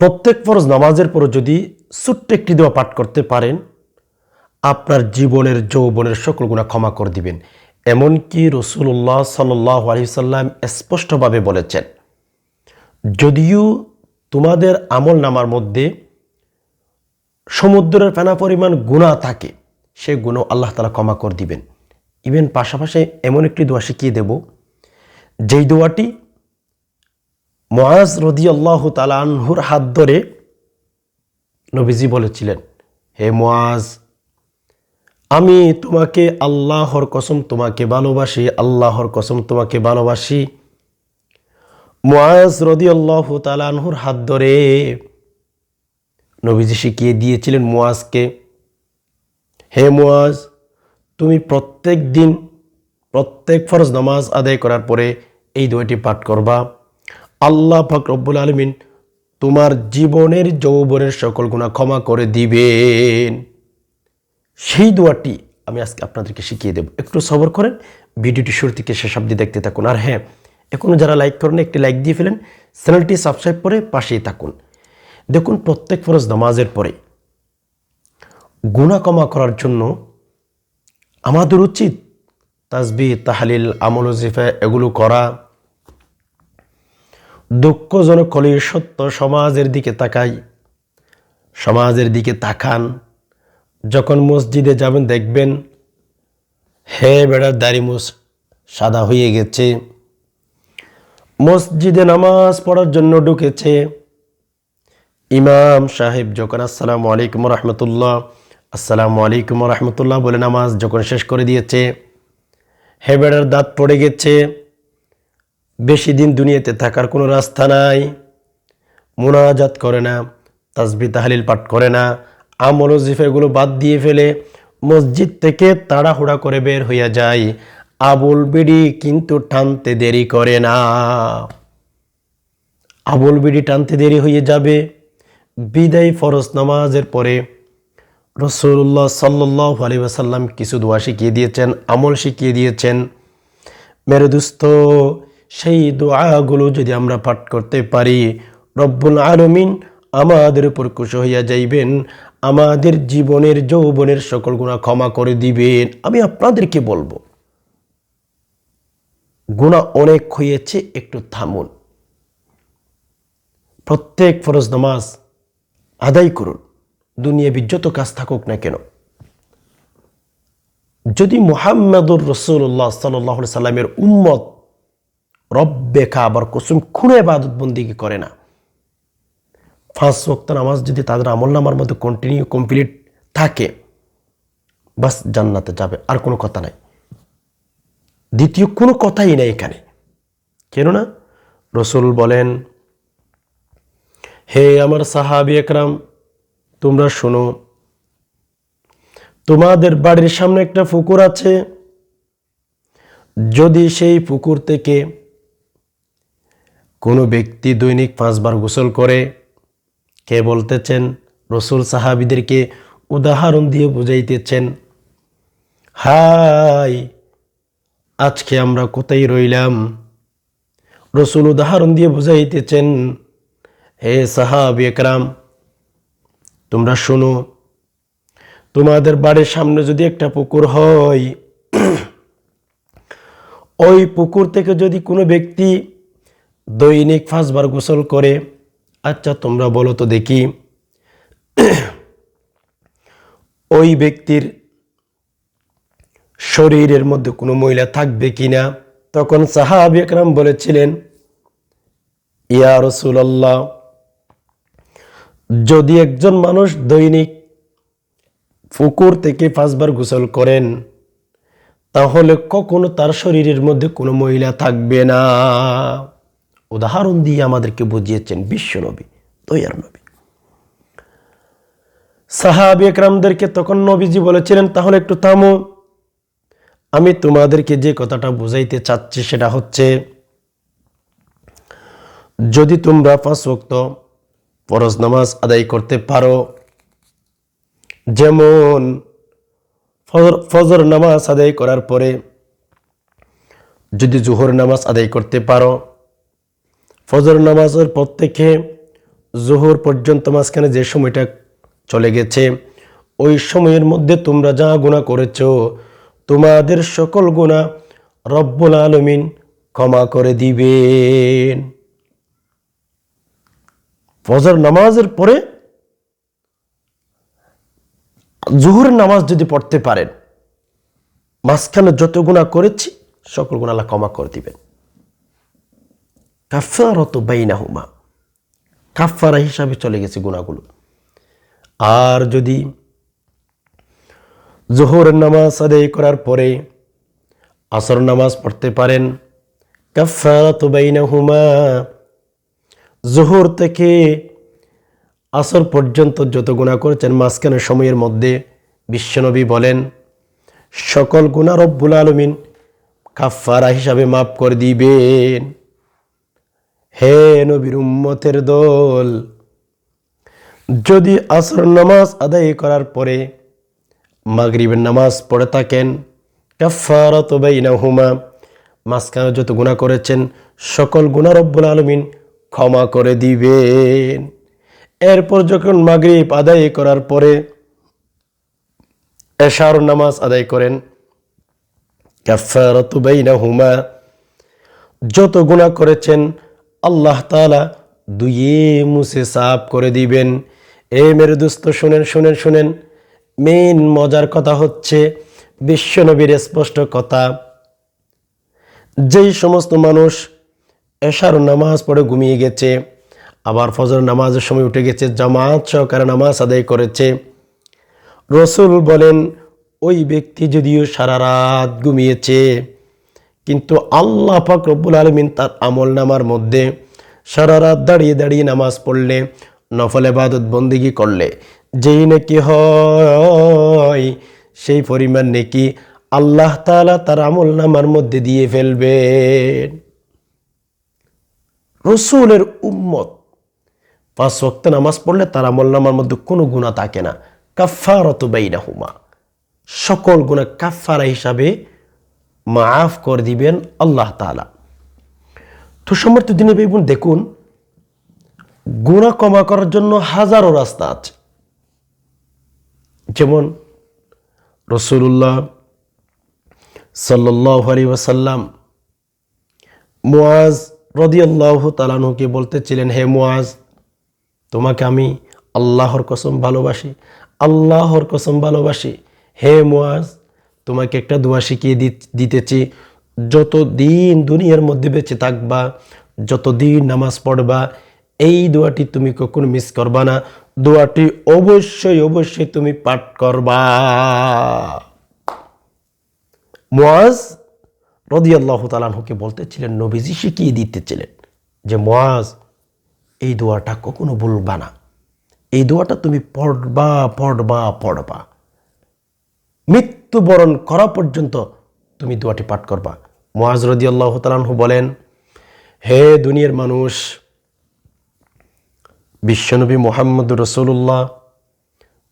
প্রত্যেক ফরজ নামাজের পর যদি ছোট্ট একটি দোয়া পাঠ করতে পারেন, আপনার জীবনের যৌবনের সকল গুণা ক্ষমা করে দিবেন। এমনকি রসুল্লাহ সাল্লাহ আলহিসাল্লাম স্পষ্টভাবে বলেছেন, যদিও তোমাদের আমল নামার মধ্যে সমুদ্রের ফেনা পরিমাণ গুণা থাকে, সে গুণ আল্লাহ তালা ক্ষমা করে দিবেন। ইভেন পাশাপাশি এমন একটি দোয়া শিখিয়ে দেব, যেই দোয়াটি মহাজ রদি আল্লাহ তালানহুর হাত ধরে নবীজি বলেছিলেন, হে মোয়াজ আমি তোমাকে আল্লাহর কসম তোমাকে ভালোবাসি, আল্লাহর কসম তোমাকে ভালোবাসি। মোয়াজ আল্লাহ তালানহুর হাত ধরে নবীজি শিখিয়ে দিয়েছিলেন মোয়াজকে হে মোয়াজ তুমি প্রত্যেক দিন প্রত্যেক ফরজ নামাজ আদায় করার পরে এই দোয়াটি পাঠ করবা। আল্লাহ পাক রব্বুল আলমিন তোমার জীবনের যৌবনের সকল গুণা ক্ষমা করে দিবেন। সেই দোয়াটি আমি আজকে আপনাদেরকে শিখিয়ে দেব। একটু সবর করেন, ভিডিওটি শুরু থেকে শেষ অব্দি দেখতে থাকুন। আর হ্যাঁ এখনও যারা লাইক করেন, একটি লাইক দিয়ে ফেলেন, চ্যানেলটি সাবস্ক্রাইব করে পাশেই থাকুন। দেখুন, প্রত্যেক ফরজ নামাজের পরে গুণা ক্ষমা করার জন্য আমাদের উচিত তাসবি তাহালিল, আমল জিফা এগুলো করা দুঃখজনক কলির সত্য সমাজের দিকে তাকাই। সমাজের দিকে তাকান। যখন মসজিদে যাবেন, দেখবেন, হে বেড়ার দাড়ি মুস সাদা হয়ে গেছে। মসজিদে নামাজ পড়ার জন্য ঢুকেছে। ইমাম সাহেব যখন, আসসালামু আলাইকুম রহমতুল্লাহ। আসসালামু আলাইকুম রহমতুল্লাহ। বলে নামাজ যখন শেষ করে দিয়েছে, হে বেড়ার দাঁত পড়ে গেছে। বেশি দিন দুনিয়াতে থাকার কোনো রাস্তা নাই, মোনাজাত করে না তাসবি তাহালিল পাঠ করে না, আমল জিফেগুলো বাদ দিয়ে ফেলে মসজিদ থেকে তাড়াহুড়া করে বের হইয়া যায়। আবুল বিড়ি কিন্তু টানতে দেরি করে না। আবুল বিড়ি টানতে দেরি হয়ে যাবে বিদায় ফরজ নামাজের পরে। রসুল্লাহ সাল্লাহ আলী ওসাল্লাম কিছু দোয়া শিখিয়ে দিয়েছেন, আমল শিখিয়ে দিয়েছেন। মেরে দুস্থ সেই দোয়াগুলো যদি আমরা পাঠ করতে পারি, রব্বুল আলমিন আমাদের উপর খুশ হইয়া যাইবেন, আমাদের জীবনের, যৌবনের সকল গুণা ক্ষমা করে দিবেন। আমি আপনাদেরকে বলব গুণা অনেক হয়েছে একটু থামুন। প্রত্যেক ফরজ নামাজ আদায় করুন দুনিয়া যত কাজ থাকুক না কেন। যদি মোহাম্মদুর রসুল্লাহ সাল্লাহ সাল্লামের উম্মত রব্বে আবার কুসুম খুনে বাদত বন্দিকে করে না। পাঁচ ওক্ত নামাজ যদি তাদের আমল নামার মধ্যে কন্টিনিউ কমপ্লিট থাকে, বাস জান্নাতে যাবে, আর কোনো কথা নাই। দ্বিতীয় কোনো কথাই নেই এখানে। কেননা রসুল বলেন, হে আমার সাহাবি একরাম, তোমরা শোনো, তোমাদের বাড়ির সামনে একটা পুকুর আছে। যদি সেই পুকুর থেকে কোনো ব্যক্তি দৈনিক পাঁচবার গোসল করে, কে বলতেছেন, রসুল সাহাবিদেরকে উদাহরণ দিয়ে বুঝাইতেছেন, হাই, আজকে আমরা কোথায় রইলাম? রসুল উদাহরণ দিয়ে বুঝাইতেছেন, হে সাহাবি একরাম, তোমরা শোনো, তোমাদের বাড়ির সামনে যদি একটা পুকুর হয়, ওই পুকুর থেকে যদি কোনো ব্যক্তি দৈনিক পাঁচবার গোসল করে। আচ্ছা তোমরা বলো তো দেখি। ওই ব্যক্তির শরীরের মধ্যে কোনো মহিলা থাকবে কি না? তখন সাহাব একরাম বলেছিলেন, ইয়া রসুলাল্লাহ, যদি একজন মানুষ দৈনিক পুকুর থেকে পাঁচবার গোসল করেন, তাহলে কখনো তার শরীরের মধ্যে কোনো মহিলা থাকবে না। উদাহরণ দিয়ে আমাদেরকে বুঝিয়েছেন বিশ্বনবী তৈয়ার নবী। সাহাবি একরামদেরকে তখন নবীজি বলেছিলেন, তাহলে একটু থামো। আমি তোমাদেরকে যে কথাটা বুঝাইতে চাচ্ছি সেটা হচ্ছে, যদি তোমরা পাঁচ ওক্ত ফরজ নামাজ আদায় করতে পারো, যেমন ফজর নামাজ আদায় করার পরে যদি জোহর নামাজ আদায় করতে পারো ফজর নামাজের পর থেকে জোহর পর্যন্ত মাঝখানে যে সময়টা চলে গেছে, ওই সময়ের মধ্যে তোমরা যা গুণা করেছ, তোমাদের সকল গুণা রব্বুল আলমিন ক্ষমা করে দিবেন। ফজর নামাজের পরে জোহর নামাজ যদি পড়তে পারেন, মাঝখানে যত গুণা করেছি, সকল গুণা আল্লাহ ক্ষমা করে দিবেন। কাফারত বাইনাহুমা। কাফারা হিসাবে চলে গেছে গুণাগুলো আর যদি জোহরের নামাজ আদায় করার পরে আসর নামাজ পড়তে পারেন কাফারত বাইনাহুমা। জোহর থেকে আসর পর্যন্ত যত গুণা করেছেন মাঝখানে সময়ের মধ্যে বিশ্বনবী বলেন, সকল গুণা রব্বুল আলমিন কাফারা হিসাবে মাফ করে দিবেন। হে নবীর উম্মতের দল, যদি আসর নামাজ আদায় করার পরে মাগরিবের নামাজ পড়ে থাকেন কাফারত বাইনাহুমা, মাঝখানে যত গুণা করেছেন, সকল গুণা রব্বুল আলমিন ক্ষমা করে দিবেন। এরপর যখন মাগরিব আদায় করার পরে এশার নামাজ আদায় করেন কাফারত বাইনাহুমা, যত গুণা করেছেন আল্লাহ তালা দুইয়ে মুছে সাফ করে দিবেন। এ মেরে দুস্থ শুনেন শুনেন শুনেন। মেন মজার কথা হচ্ছে, বিশ্বনবীর স্পষ্ট কথা, যেই সমস্ত মানুষ এশার নামাজ পড়ে ঘুমিয়ে গেছে, আবার ফজর নামাজের সময় উঠে গেছে, জামাত সহকারে নামাজ আদায় করেছে, রসুল বলেন, ওই ব্যক্তি যদিও সারা রাত ঘুমিয়েছে কিন্তু আল্লাহ পাক রব্বুল আলমিন তার আমল নামার মধ্যে সারা রাত দাঁড়িয়ে দাঁড়িয়ে নামাজ পড়লে, নফল এবাদত বন্দিগি করলে, যেই নাকি হয় সেই পরিমাণ নাকি আল্লাহ তালা তার আমল নামার মধ্যে দিয়ে ফেলবে রসুলের উম্মত পাঁচ ওয়াক্ত নামাজ পড়লে তার আমল নামার মধ্যে কোনো গুণা থাকে না। কাফারত বাইনা হুমা সকল গুণা কাফারা হিসাবে মাফ করে দিবেন আল্লাহ তালা তো সমর্থ দিনে বেগুন দেখুন গুণা কমা করার জন্য হাজারো রাস্তা আছে। যেমন রসুল্লাহ সাল্লাহ আলী ওয়াসাল্লাম মুআজ রদিয়াল্লাহ তালানুকে বলতেছিলেন, হে মুআজ, তোমাকে আমি আল্লাহর কসম ভালোবাসি, আল্লাহর কসম ভালোবাসি। হে মুআজ তোমাকে একটা দোয়া শিখিয়ে দিতেছি যত দিন দুনিয়ার মধ্যে বেঁচে থাকবা যত দিন নামাজ পড়বা, এই দোয়াটি তুমি কখনো মিস করবা না। দোয়াটি অবশ্যই অবশ্যই তুমি পাঠ করবা। মোয়াজ রদি আল্লাহ তালানহুকে বলতেছিলেন, নবীজি শিখিয়ে দিতেছিলেন যে মোয়াজ এই দোয়াটা কখনো বলবা না। এই দোয়াটা তুমি পড়বা পড়বা পড়বা। মৃত্যুবরণ করা পর্যন্ত তুমি দোয়াটি পাঠ করবা। মোয়াজ রদি আল্লাহ তালানহু বলেন, হে দুনিয়ার মানুষ, বিশ্বনবী মোহাম্মদ রসুল্লাহ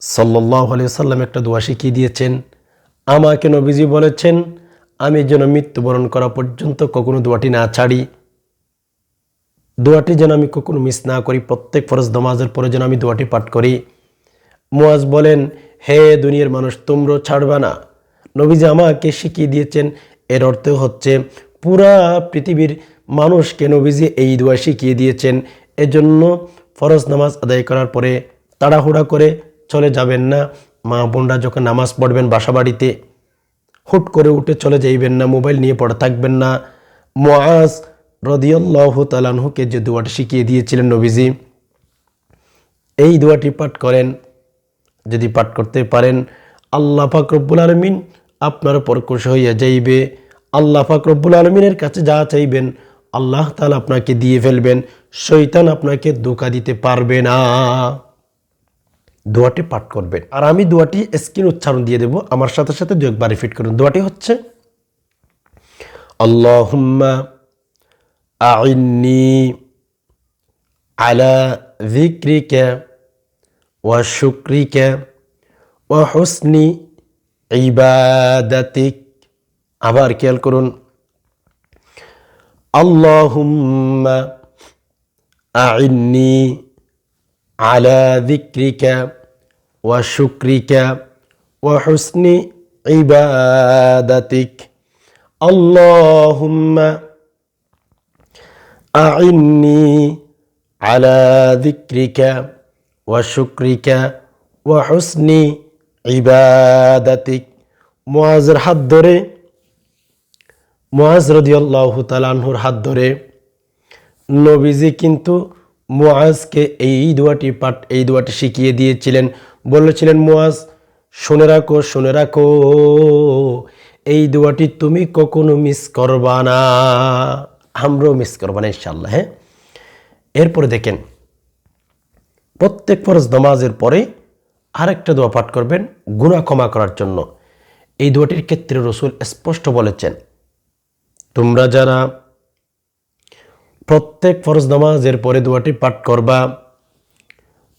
সাল্লাহ আলিয়া সাল্লাম একটা দোয়া শিখিয়ে দিয়েছেন। আমাকে নবীজি বলেছেন, আমি যেন মৃত্যুবরণ করা পর্যন্ত কখনো দোয়াটি না ছাড়ি। দোয়াটি যেন আমি কখনো মিস না করি। প্রত্যেক ফরজ নামাজের পরে যেন আমি দোয়াটি পাঠ করি। মোয়াজ বলেন হে দুনিয়ার মানুষ, তোমরা ছাড়বা না। নবীজি আমাকে শিখিয়ে দিয়েছেন, এর অর্থ হচ্ছে পুরা পৃথিবীর মানুষকে নবীজি এই দোয়া শিখিয়ে দিয়েছেন। এজন্য ফরজ নামাজ আদায় করার পরে তাড়াহুড়া করে চলে যাবেন না। মা বোনরা যখন নামাজ পড়বেন বাসা বাড়িতে হুট করে উঠে চলে যাইবেন না, মোবাইল নিয়ে পড়ে থাকবেন না। মোয়াজ রদিয়াল্লাহ তালানহুকে যে দোয়াটি শিখিয়ে দিয়েছিলেন নবীজি, এই দোয়াটি পাঠ করেন যদি পাঠ করতে পারেন, আল্লাহ পাক রব্বুল আলমিন আপনার উপর খুশি হইয়া যাইবে। আল্লাহ পাক রব্বুল আলমিনের কাছে যা চাইবেন, আল্লাহ তালা আপনাকে দিয়ে ফেলবেন। শৈতান আপনাকে ধোকা দিতে পারবে না। দোয়াটি পাঠ করবেন। আর আমি দোয়াটি স্ক্রিন উচ্চারণ দিয়ে দেব। আমার সাথে সাথে দু একবার রিপিট করুন। দোয়াটি হচ্ছে, আল্লাহুম্মা আইন্নি আলা যিকরিকা ওয়াশুক্রিকা ও হোসনি ইবাদাতিক। আবার খেয়াল করুন, আল্লাহুম্মা আইন্নি আলা দিক্রিকা ওয়া শুক্রিকা ওয়া হুসনি ইবাদাতিক। আল্লাহুম্মা আইন্নি আলা ওয়াশুক্রিকা ওয়া হুসনি ইবাদাতিক। মোয়াজের হাত ধরে মোয়াজ রদিয়াল্লাহ তালাহুর হাত ধরে, নবীজি কিন্তু মোয়াজকে এই দোয়াটি পাঠ, এই দোয়াটি শিখিয়ে দিয়েছিলেন। বলেছিলেন মোয়াজ শুনে রাখো শুনে রাখো, এই দোয়াটি তুমি কখনো মিস করবা না। আমরাও মিস করবা না ইনশাল্লাহ হ্যাঁ? এরপরে দেখেন প্রত্যেক ফরজ নামাজের পরে আরেকটা দোয়া পাঠ করবেন, গুনাহ ক্ষমা করার জন্য। এই দোয়াটির ক্ষেত্রে রসুল স্পষ্ট বলেছেন, তোমরা যারা প্রত্যেক ফরজ নামাজের পরে দোয়াটি পাঠ করবা,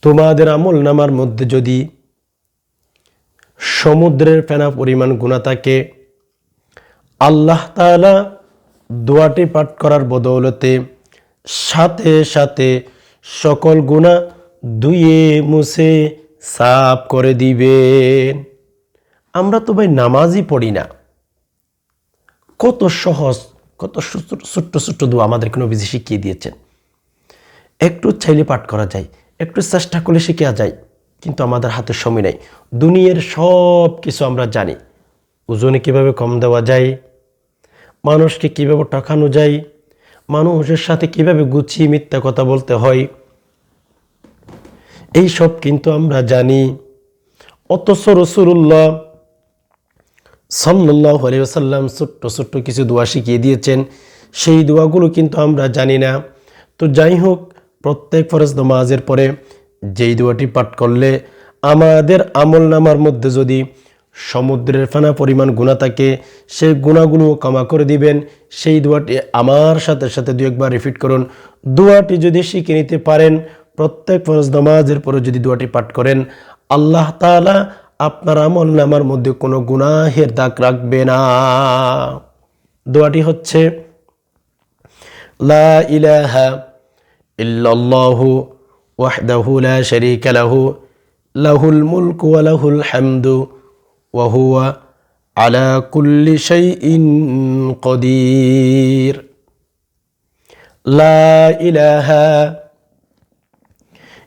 তোমাদের আমল নামার মধ্যে যদি সমুদ্রের ফেনা পরিমাণ গুণা থাকে, আল্লাহ তাআলা দোয়াটি পাঠ করার বদৌলতে সাথে সাথে সকল গুণা ধুয়ে মুছে সাফ করে দিবেন। আমরা তো ভাই নামাজই পড়ি না। কত সহজ, কত ছোট্ট ছোট্ট দোয়া আমাদেরকে নবীজি শিখিয়ে দিয়েছেন। একটু চাইলে পাঠ করা যায়, একটু চেষ্টা করলে শিখা যায়, কিন্তু আমাদের হাতে সময় নেই। দুনিয়ার সব কিছু আমরা জানি। ওজনে কীভাবে কম দেওয়া যায়, মানুষকে কীভাবে টাকানো যায়, মানুষের সাথে কীভাবে গুছিয়ে মিথ্যা কথা বলতে হয় এই সব কিন্তু আমরা জানি। অথচ রসুল্লাহ সাল্লাহ আলিয়াল্লাম ছোট্ট ছোট্ট কিছু দোয়া শিখিয়ে দিয়েছেন। সেই দোয়াগুলো কিন্তু আমরা জানি না। তো যাই হোক, প্রত্যেক ফরজ নামাজের পরে যেই দোয়াটি পাঠ করলে আমাদের আমল নামার মধ্যে যদি সমুদ্রের ফানা পরিমাণ গুণা থাকে, সেই গুণাগুলো ক্ষমা করে দিবেন। সেই দোয়াটি আমার সাথে সাথে দু একবার রিপিট করুন। দোয়াটি যদি শিখে নিতে পারেন প্রত্যেক ফরজ নামাজের পরে যদি দোয়াটি পাঠ করেন, আল্লাহ তাআলা আপনার আমল নামার মধ্যে কোনো গুনাহের দাগ রাখবে না। দোয়াটি হচ্ছে, লা ইলাহা ইল্লাল্লাহু ওয়াহদাহু লা শারীকা লাহু, লাহুল মুলকু ওয়া লাহুল হামদু, ওয়া হুয়া আলা কুল্লি শাইইন কদির। লা ইলাহা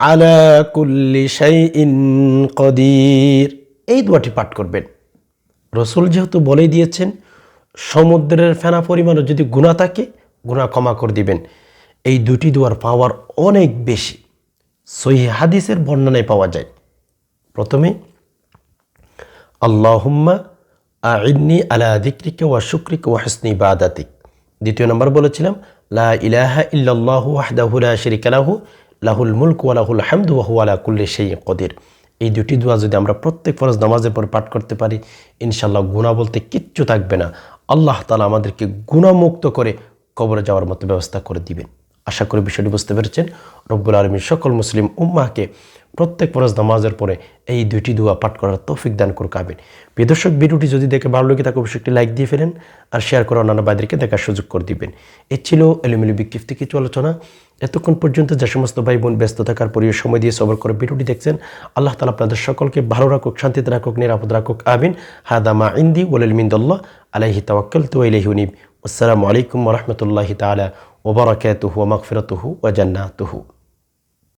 আলা কুল্লি শাইইন কদির। এই দোয়াটি পাঠ করবেন। রসুল যেহেতু বলে দিয়েছেন, সমুদ্রের ফেনা পরিমাণে যদি গুণা থাকে গুণা ক্ষমা করে দিবেন। এই দুটি দুয়ার পাওয়ার অনেক বেশি। সহি হাদিসের বর্ণনায় পাওয়া যায়। প্রথমে, আল্লাহুম্মা আইনি আলা দিক্রিক ওয়া শুক্রিক ওয়া হাসনি বাদাতিক দ্বিতীয় নম্বর বলেছিলাম, লা ইলাহা ইল্লাল্লাহু ওয়াহদাহু লা শারিকা লাহু লাহুল মুলক ওয়া লাহুল হামদু ওয়া হুয়া আলা কুল্লি শাইইন কদির। এই দুটি দোয়া যদি আমরা প্রত্যেক ফরজ নামাজের পর পাঠ করতে পারি ইনশাল্লাহ গুণা বলতে কিচ্ছু থাকবে না। আল্লাহ তালা আমাদেরকে গুণামুক্ত করে কবরে যাওয়ার মতো ব্যবস্থা করে দিবেন। আশা করি বিষয়টি বুঝতে পেরেছেন। রব্বুল আলমী সকল মুসলিম উম্মাহকে প্রত্যেক ফরজ নামাজের পরে এই দুইটি দোয়া পাঠ করার তৌফিক দান করুক আবেন বিদর্শক ভিডিওটি যদি দেখে ভালো লাগে তাকে অবশ্যই একটি লাইক দিয়ে ফেলেন আর শেয়ার করে অন্যান্য বাইদেরকে দেখার সুযোগ করে দিবেন। এ ছিল এলিমিলি বিক্ষিপ্ত কিছু আলোচনা। এতক্ষণ পর্যন্ত যে সমস্ত ভাই বোন ব্যস্ত থাকার পরিও সময় দিয়ে সবর করে ভিডিওটি দেখছেন, আল্লাহ তালা আপনাদের সকলকে ভালো রাখুক, শান্তিতে রাখুক, নিরাপদ রাখুক আবিন হাদামা ইন্দি ওলিল মিন্দুল্লাহ, আলাইহি তাওয়াক্কাল তু ইলাইহি উনিব। আসসালামু আলাইকুম রহমতুল্লাহ তালা ওবরাকাতুহু ওয়া মাগফিরাতুহু ওয়া জান্নাতুহু।